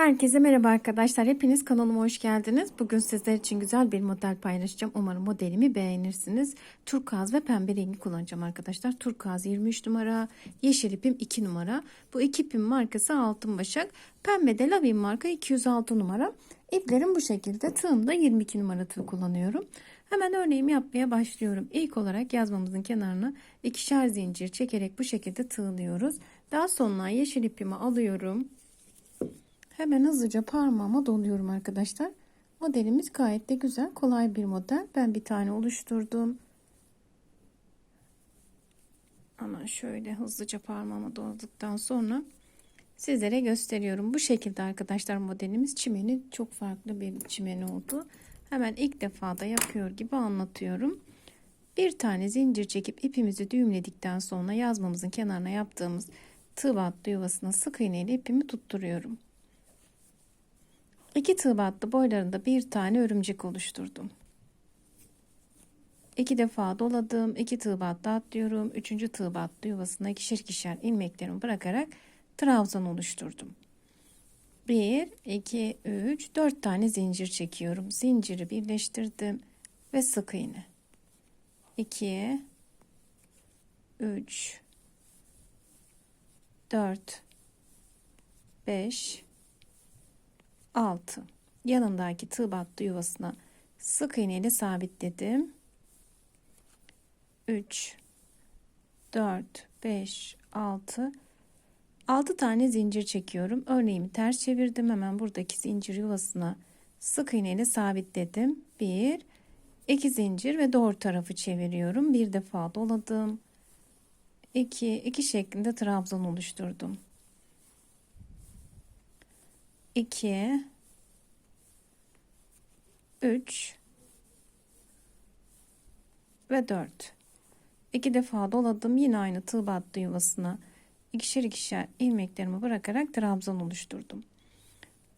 Herkese merhaba arkadaşlar. Hepiniz kanalıma hoş geldiniz. Bugün sizler için güzel bir model paylaşacağım. Umarım modelimi beğenirsiniz. Turkuaz ve pembe rengi kullanacağım arkadaşlar. Turkuaz 23 numara, yeşil ipim 2 numara. Bu iki ipim markası Altın Başak. Pembe de Lavin marka 206 numara. İplerim bu şekilde. Tığımda 22 numara tığ kullanıyorum. Hemen örneğimi yapmaya başlıyorum. İlk olarak yazmamızın kenarına ikişer zincir çekerek bu şekilde tığlıyoruz. Daha sonra yeşil ipimi alıyorum. Hemen hızlıca parmağıma doluyorum arkadaşlar. Modelimiz gayet de güzel, kolay bir model. Ben bir tane oluşturdum. Hemen şöyle hızlıca parmağıma doladıktan sonra sizlere gösteriyorum. Bu şekilde arkadaşlar modelimiz çimeni çok farklı bir çimeni oldu. Hemen ilk defa da yapıyor gibi anlatıyorum. Bir tane zincir çekip ipimizi düğümledikten sonra yazmamızın kenarına yaptığımız tığ battı yuvasına sık iğne ile ipimi tutturuyorum. İki tığ battı boylarında bir tane örümcek oluşturdum. İki defa doladım. iki tığ battı atlıyorum. Üçüncü tığ battı yuvasına ikişer ikişer ilmeklerimi bırakarak trabzan oluşturdum. 1, 2, 3, 4 tane zincir çekiyorum. Zinciri birleştirdim ve sık iğne. 2, 3, 4, 5, 6 yanındaki tığ battı yuvasına. Sık iğne ile sabitledim. 3 4 5 6 6 tane zincir çekiyorum. Örneğimi ters çevirdim. Hemen buradaki zincir yuvasına sık iğne ile sabitledim. 1 2 zincir ve doğru tarafı çeviriyorum. Bir defa doladım. 2 2 şeklinde trabzan oluşturdum 2 3 ve 4 iki defa doladım yine aynı tığ battı yuvasına. İkişer ikişer ilmeklerimi bırakarak trabzan oluşturdum.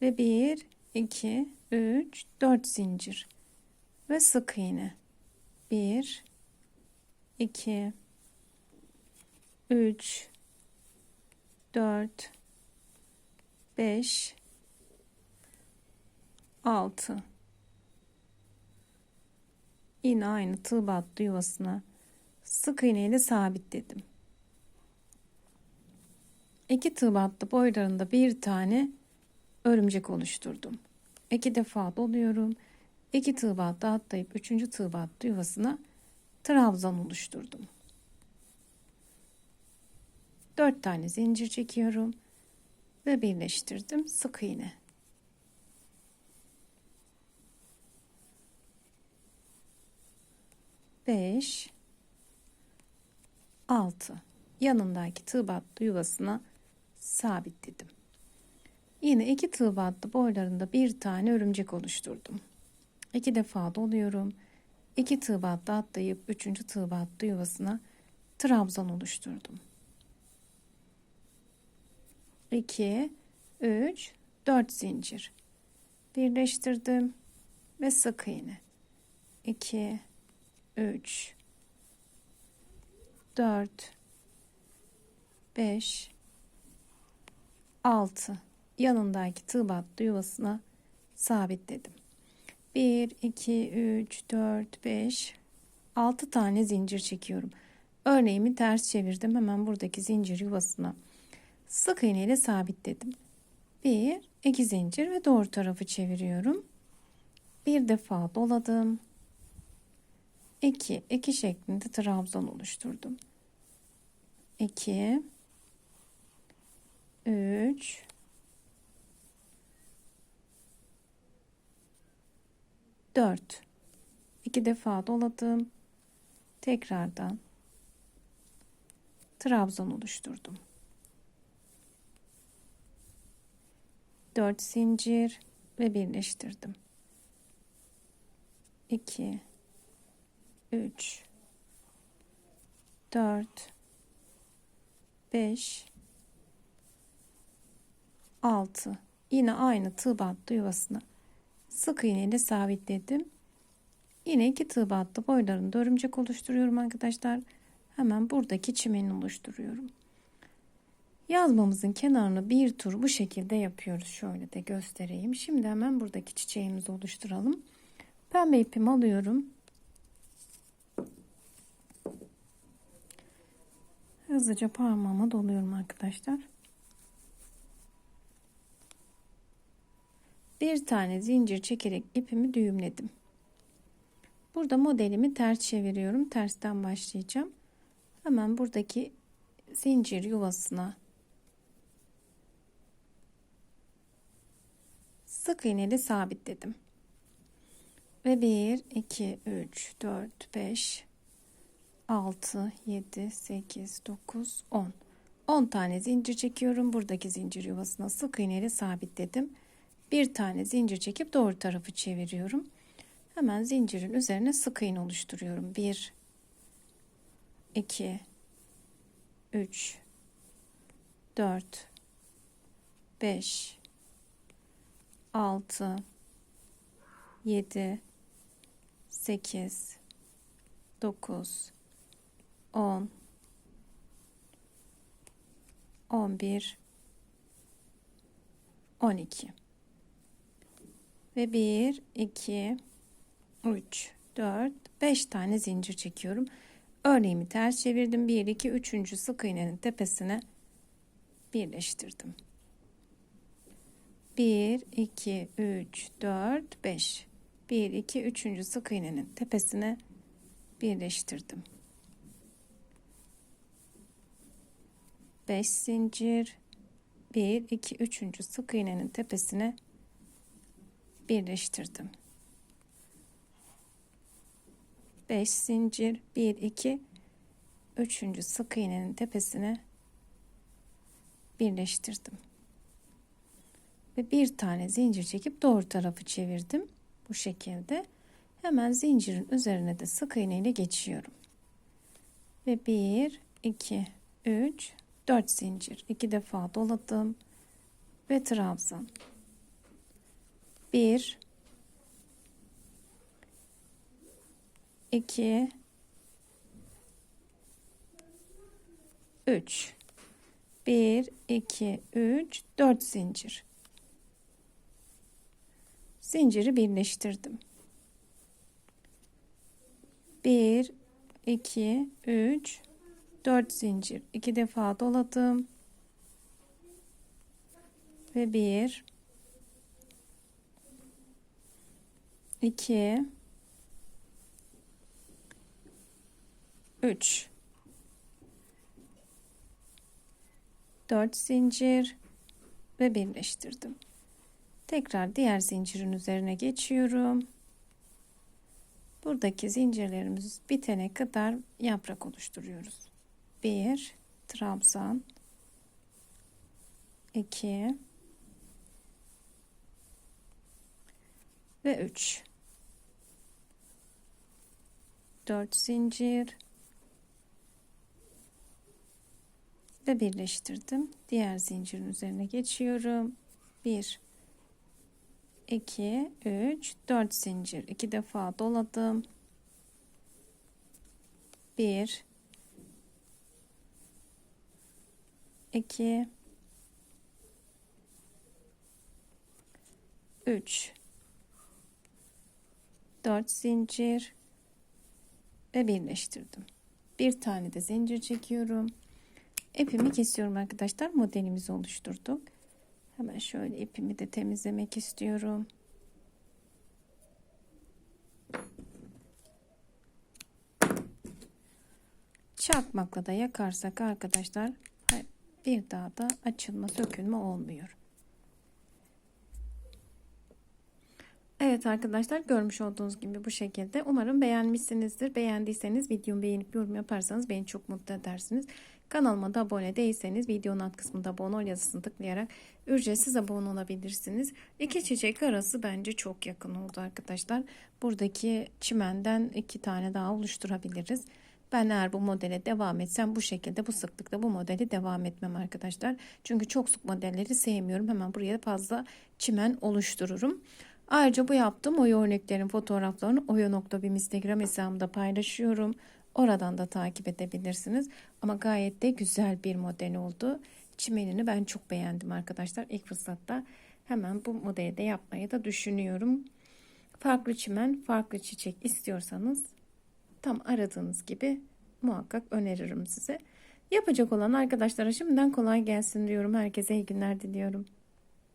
Ve 1 2 3 4 zincir. Ve sık iğne. 1 2 3 4 5 6 yine aynı tığ battı yuvasına sık iğne ile sabitledim. İki tığ battı boylarında bir tane örümcek oluşturdum. İki defa doluyorum. İki tığ battı atlayıp üçüncü tığ battı yuvasına trabzan oluşturdum. Dört tane zincir çekiyorum ve birleştirdim sık iğne. 5 6 yanındaki tığ battı yuvasına sabitledim. Yine iki tığ battı boylarında bir tane örümcek oluşturdum. İki defa doluyorum. İki tığ battı atlayıp üçüncü tığ battı yuvasına trabzan oluşturdum. 2 3 4 zincir birleştirdim ve sık iğne 2 3 4 5 6 yanındaki tığ battı yuvasına sabitledim. 1 2 3 4 5 6 tane zincir çekiyorum. Örneğimi ters çevirdim. Hemen buradaki zincir yuvasına sık iğne ile sabitledim. 1 2 zincir ve doğru tarafı çeviriyorum. Bir defa doladım. 2 2 şeklinde trabzan oluşturdum. 2 3 4 2 defa doladım. Tekrardan trabzan oluşturdum. 4 zincir ve birleştirdim. 2 3 4 5 6 yine aynı tığ battı yuvasına sık iğne ile sabitledim. Yine iki tığ battı boylarında örümcek oluşturuyorum arkadaşlar. Hemen buradaki çimeni oluşturuyorum. Yazmamızın kenarını bir tur bu şekilde yapıyoruz. Şöyle de göstereyim. Şimdi hemen buradaki çiçeğimizi oluşturalım. Pembe ipimi alıyorum. Hızlıca parmağıma doluyorum arkadaşlar. Bir tane zincir çekerek ipimi düğümledim. Burada modelimi ters çeviriyorum. Tersten başlayacağım. Hemen buradaki zincir yuvasına sık iğneli sabitledim. Ve 1, 2, 3, 4, 5, 6, 7, 8, 9, 10. 10 tane zincir çekiyorum. Buradaki zincir yuvasına sık iğneyle sabitledim. Bir tane zincir çekip doğru tarafı çeviriyorum. Hemen zincirin üzerine sık iğne oluşturuyorum. 1, 2, 3, 4, 5, 6, 7, 8, 9, 10, 11, 12 ve 1, 2, 3, 4, 5 tane zincir çekiyorum. Örneğimi ters çevirdim. 1, 2, 3. sık iğnenin tepesine birleştirdim. 1, 2, 3, 4, 5. 1, 2, 3. sık iğnenin tepesine birleştirdim. 5 zincir. 1, 2, 3. sık iğnenin tepesine birleştirdim. 5 zincir 1 2 3. sık iğnenin tepesine birleştirdim. Ve bir tane zincir çekip doğru tarafı çevirdim. Bu şekilde hemen zincirin üzerine de sık iğne ile geçiyorum. Ve 1 2 3 4 zincir 2 defa doladım ve trabzan. 1 2 3 1 2 3 4 zincir. Zinciri birleştirdim. 1 2 3 4 zincir 2 defa doladım ve 1 2 3 4 zincir ve birleştirdim. Tekrar diğer zincirin üzerine geçiyorum. Buradaki zincirlerimiz bitene kadar yaprak oluşturuyoruz. 1 trabzan 2 ve 3 4 zincir ve birleştirdim. Diğer zincirin üzerine geçiyorum. 1 2 3 4 zincir. 2 defa doladım. 1 2 3 4 zincir ve birleştirdim. Bir tane de zincir çekiyorum. İpimi kesiyorum arkadaşlar. Modelimizi oluşturduk. Hemen şöyle ipimi de temizlemek istiyorum. Çakmakla da yakarsak arkadaşlar bir daha da açılma sökülme olmuyor. Evet arkadaşlar görmüş olduğunuz gibi bu şekilde. Umarım beğenmişsinizdir. Beğendiyseniz videomu beğenip yorum yaparsanız beni çok mutlu edersiniz. Kanalıma da abone değilseniz videonun alt kısmında abone ol yazısını tıklayarak ücretsiz abone olabilirsiniz. İki çiçek arası bence çok yakın oldu arkadaşlar. Buradaki çimenden iki tane daha oluşturabiliriz. Ben eğer bu modele devam etsem bu şekilde bu sıklıkta bu modeli devam etmem arkadaşlar. Çünkü çok sık modelleri sevmiyorum. Hemen buraya fazla çimen oluştururum. Ayrıca bu yaptığım oy örneklerin fotoğraflarını oyo.bim Instagram hesabımda paylaşıyorum. Oradan da takip edebilirsiniz. Ama gayet de güzel bir model oldu. çimenini ben çok beğendim arkadaşlar. İlk fırsatta hemen bu modeli de yapmayı da düşünüyorum. Farklı çimen, farklı çiçek istiyorsanız tam aradığınız gibi muhakkak öneririm size. Yapacak olan arkadaşlara şimdiden kolay gelsin diyorum. Herkese iyi günler diliyorum.